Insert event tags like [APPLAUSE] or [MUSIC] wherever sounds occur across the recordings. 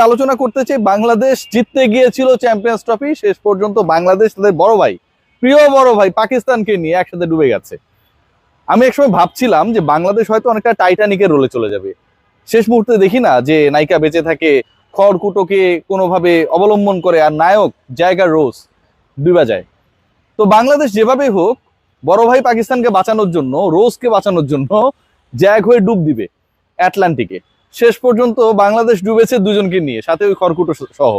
আলোচনা করতে চাই, বাংলাদেশ জিততে গিয়েছিল চ্যাম্পিয়ন্স ট্রফি শেষ পর্যন্ত বাংলাদেশ তাদের বড় ভাই, প্রিয় বড় ভাই পাকিস্তানকে নিয়ে একসাথে ডুবে গেছে। আমি একসময় ভাবছিলাম যে বাংলাদেশ হয়তো অনেকটা টাইটানিকের রোলে চলে যাবে। শেষ মুহূর্তে দেখি না যে নায়িকা বেঁচে থাকে, খড়কুটোকে কোনোভাবে অবলম্বন করে আর নায়ক জায়গার রোজ ডুবা যায়। তো বাংলাদেশ যেভাবেই হোক, বড় ভাই পাকিস্তানকে বাঁচানোর জন্য, রোজকে বাঁচানোর জন্য, জ্যাগ হয়ে ডুব দিবে অ্যাটলান্টিকে শেষ পর্যন্ত বাংলাদেশ ডুবেছে দুজনকে নিয়ে, সাথে ওই খড়কুটো সহ।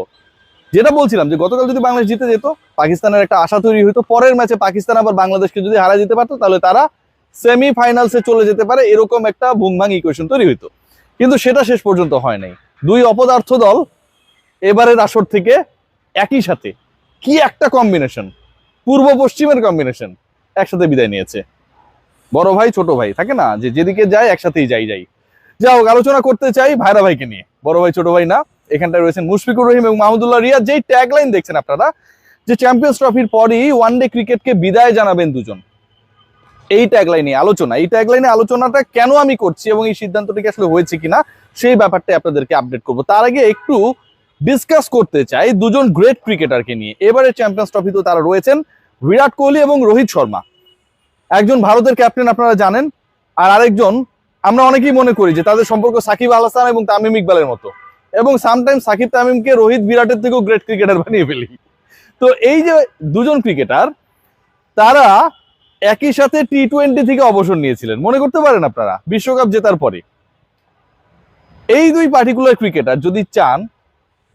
যেটা বলছিলাম যে গতকাল যদি বাংলাদেশ জিতে যেত, পাকিস্তানের একটা আশা তৈরি হতো, পরের ম্যাচে পাকিস্তান আবার বাংলাদেশকে যদি হারা দিতে পারতো, তাহলে তারা সেমি ফাইনালসে চলে যেতে পারে, এরকম একটা ভুংভাং ইকুয়েশন তৈরি হইতো। কিন্তু সেটা শেষ পর্যন্ত হয় নাই। দুই অপদার্থ দল এবারের আসর থেকে একই সাথে কি একটা কম্বিনেশন পূর্ব পশ্চিমের কম্বিনেশন একসাথে বিদায় নিয়েছে। বড় ভাই, ছোট ভাই, থাকে না? যে যেদিকে যায়, একসাথেই যাই যাই। যা হোক, আলোচনা করতে চাই ভাইরা ভাইকে নিয়ে। বড় ভাই, ছোট ভাই না, এখানটায় রয়েছেন মুশফিকুর রহিম এবং মাহমুদুল্লাহ রিয়াদ। যেই ট্যাগলাইন দেখছেন আপনারা, যে চ্যাম্পিয়ন্স ট্রফির পরই ওয়ান ডে ক্রিকেটকে বিদায় জানাবেন দুজন। এই ট্যাগলাইনে আলোচনা, এই ট্যাগলাইনে আলোচনাটা কেন আমি করছি এবং এই সিদ্ধান্তটি কি আসলে হয়েছে কিনা, সেই ব্যাপারটা আপনাদেরকে আপডেট করব। তার আগে একটু ডিসকাস করতে চাই দুজন গ্রেট ক্রিকেটারকে নিয়ে। এবারে চ্যাম্পিয়ন্স ট্রফিতে তারা রয়েছেন বিরাট কোহলি এবং রোহিত শর্মা। একজন ভারতের ক্যাপ্টেন আপনারা জানেন, আর আরেকজন আমরা অনেকেই মনে করি যে তাদের সম্পর্ক সাকিব আল হাসান এবং তামিম ইকবালের মতো। এবং সামটাইম সাকিব, তামিমকে রোহিত বিরাটের থেকেও গ্রেট ক্রিকেটার বানিয়ে ফেলি। তো এই যে দুজন ক্রিকেটার তারা একই সাথে টি টোয়েন্টি থেকে অবসর নিয়েছিলেন। মনে করতে পারেন আপনারা, বিশ্বকাপ জেতার পরে। এই দুই পার্টিকুলার ক্রিকেটার যদি চান,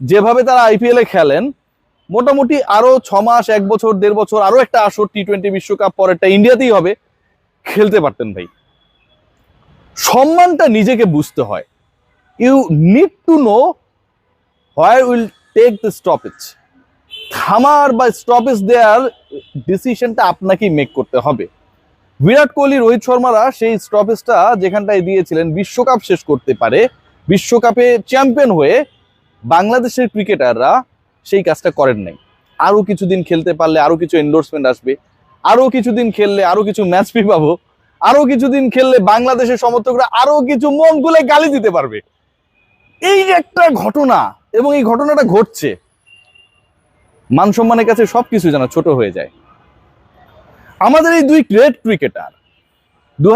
যেভাবে তারা আইপিএল খেলেন, মোটামুটি আরও ছ মাস, এক বছর, দেড় বছর, আরও একটা আসর টি টোয়েন্টি বিশ্বকাপ পরেরটা ইন্ডিয়াতেই হবে, খেলতে পারতেন ভাই। সম্মানটা নিজেকে বুঝতে হয়। You need to know where will take the stoppage থামার বা স্টপেজ দেওয়ার ডিসিশনটা আপনাকেই মেক করতে হবে। বিরাট কোহলি, রোহিত শর্মারা সেই স্টপেজটা যেখানটায় দিয়েছিলেন বিশ্বকাপ শেষ করতে পারে, বিশ্বকাপে চ্যাম্পিয়ন হয়ে বাংলাদেশের ক্রিকেটাররা সেই কাজটা করেন নাই। আরও কিছুদিন খেলতে পারলে আরও কিছু এন্ডোর্সমেন্ট আসবে আরও কিছুদিন খেললে আরও কিছু ম্যাচ ফি [LAUGHS] পাবো। আরও কিছুদিন খেললে বাংলাদেশের সমর্থকরা আরও কিছু মন গুলে গালি দিতে পারবে। এই যে একটা ঘটনা, এবং এই ঘটনাটা ঘটছে। মান সম্মানের কাছে সবকিছু যেন ছোট হয়ে যায়। আমাদের এই দুই গ্রেট ক্রিকেটার দু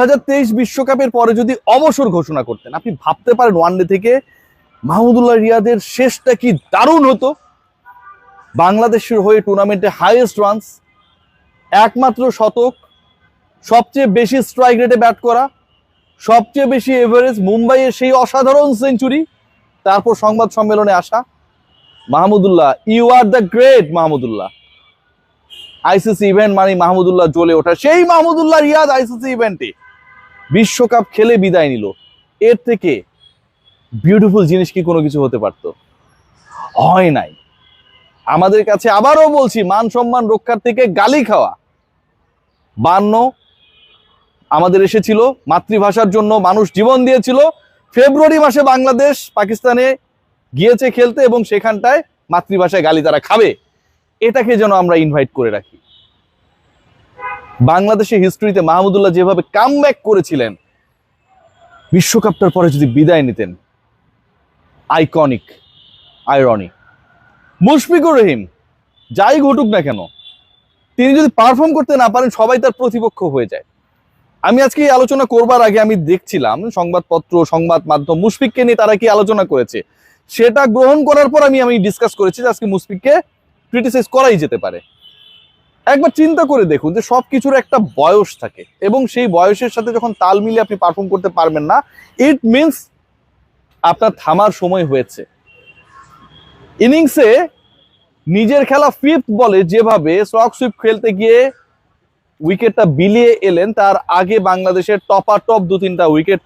বিশ্বকাপের পরে যদি অবসর ঘোষণা করতেন, আপনি ভাবতে পারেন ওয়ানডে থেকে মাহমুদুল্লাহ রিয়াদের শেষটা কি দারুণ হতো? বাংলাদেশের হয়ে টুর্নামেন্টে হাইয়েস্ট রানস একমাত্র শতক সবচেয়ে বেশি স্ট্রাইক রেটে ব্যাট করা, সবচেয়ে বেশি এভারেজ মুম্বাইয়ের সেই অসাধারণ সেঞ্চুরি তারপর সংবাদ সম্মেলনে আসা Mahmudullah. You are the great Mahmudullah. ICC event মানে মাহমুদুল্লাহ জ্বলে ওঠা। সেই মাহমুদুল্লাহ রিয়াদ আইসিসি ইভেন্টে বিশ্বকাপ খেলে বিদায় নিল। এর থেকে বিউটিফুল জিনিস কি কোনো কিছু হতে পারতো? হয় নাই। আমাদের কাছে আবারও বলছি, মান সম্মান রক্ষার থেকে গালি খাওয়া। বান্ন আমাদের এসেছিল মাতৃভাষার জন্য মানুষ জীবন দিয়েছিল। ফেব্রুয়ারি মাসে বাংলাদেশ পাকিস্তানে গিয়েছে খেলতে এবং সেখানটায় মাতৃভাষায় গালি তারা খাবে। এটাকে যেন আমরা ইনভাইট করে রাখি। বাংলাদেশের হিস্ট্রিতে মাহমুদুল্লাহ যেভাবে কাম করেছিলেন, বিশ্বকাপটার পরে যদি বিদায় নিতেন আইকনিক আইরনি মুশফিকুর রহিম, যাই ঘটুক না কেন, তিনি যদি পারফর্ম করতে না পারেন, সবাই তার প্রতিপক্ষ হয়ে যায়। আমি আজকে আলোচনা করবার আগে আমি দেখছিলাম সংবাদপত্র, সংবাদ মাধ্যম মুশফিককে নিয়ে তারা কি আলোচনা করেছে। সেটা গ্রহণ করার পর আমি আমি ডিসকাস করেছি যে আজকে মুশফিককে ক্রিটিসাইজ করাই যেতে পারে। একবার চিন্তা করে দেখুন যে সব কিছুর একটা বয়স থাকে এবং সেই বয়সের সাথে যখন তাল মিলিয়ে আপনি পারফর্ম করতে পারবেন না ইট মিনস আপনার থামার সময় হয়েছে। ইনিংসে নিজের খেলা ফিফথ বলে যেভাবে স্টক সুইপ খেলতে গিয়ে উইকেটটা বিলিয়ে এলেন তার আগে বাংলাদেশের টপার টপ দু তিনটা উইকেট